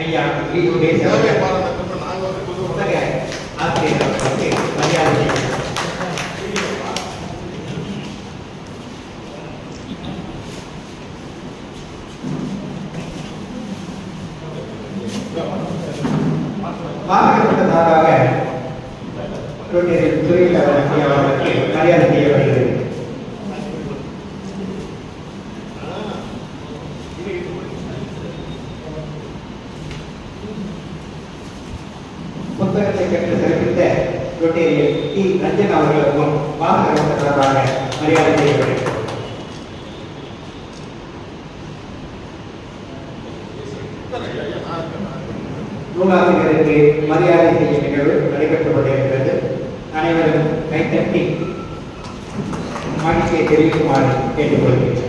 ஐயா வி உதேச அவர்கள் புத்தக ஆசிரியர் அவர்களுக்கு மரியாதை செய்கிறார். வாகனத்தின் சார்பாக ரோட்டரி துறையில் அவர்களுக்கு மரியாதை செய்யப்படுகிறது புத்தகத்தை பெற்று சிறப்பித்த ரோட்டேரியல் டி. ரஞ்சன் அவர்களுக்கும் வாசகர் சார்பாக மரியாதை செய்யப்படுகிறது நூலாசிரியருக்கு மரியாதை செய்யும் நிகழ்வு நடைபெற்றுக் கொண்டிருக்கிறது. அனைவரும் கைத்தட்டி மகிழ்ச்சியை தெரிவிக்குமாறு கேட்டுக்கொள்கிறேன்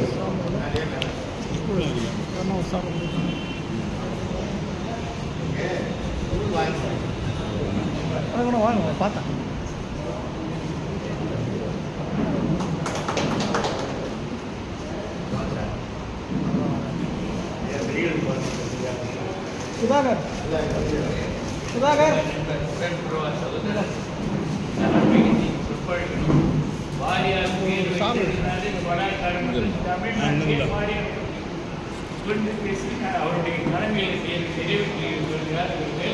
வாங்க வாங்க பார்த்தேன். சுதாகர். சுதாகர். அவருடைய